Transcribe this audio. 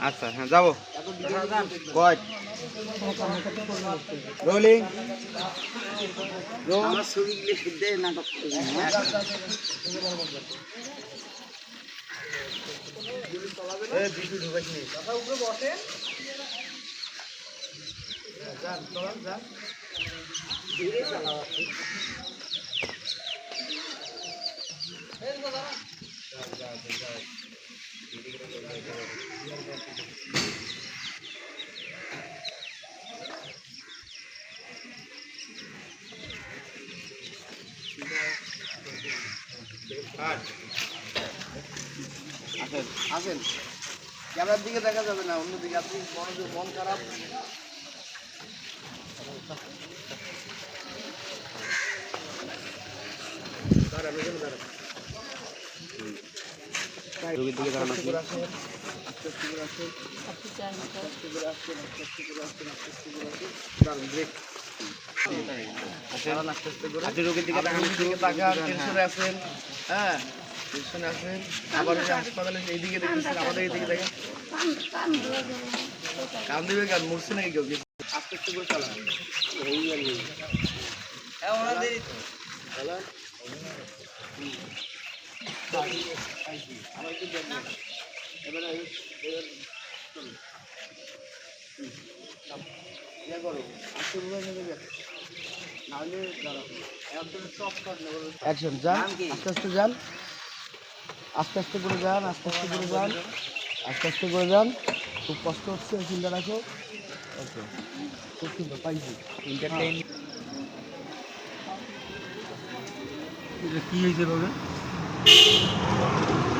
আচ্ছা হ্যাঁ যাব। কয় রোলিং? আমার ছবিগুলি আসেন আসেন। ক্যামেরার দিকে দেখা যাবে না অন্যদিকে আপনি মনোযোগ মন খারাপ। দিকে দাঁড়ানো। করে আসেন দাঁড়ান করে আপনি রোগীর দিকে তাকান দিকে তাকান টেনশনে আছেন হ্যাঁ টেনশনে আছেন আবার হাসপাতালে এইদিকে দেখতেছেন আমাদের এইদিকে দেখেন। কান দিবে কেন? মরছে নাকি কেউ? আস্তে আস্তে করে চালান। এই আর হ্যাঁ ওনাদের চালান। অ্যাকশন যান। আস্তে আস্তে যান। আস্তে আস্তে করে যান আস্তে আস্তে করে যান। আস্তে আস্তে করে যান। খুব কষ্ট হচ্ছে চিন্তা রাখো। ওকে খুব সুন্দর পাইছি। Entertain কি হয়েছে বাবা Thank you.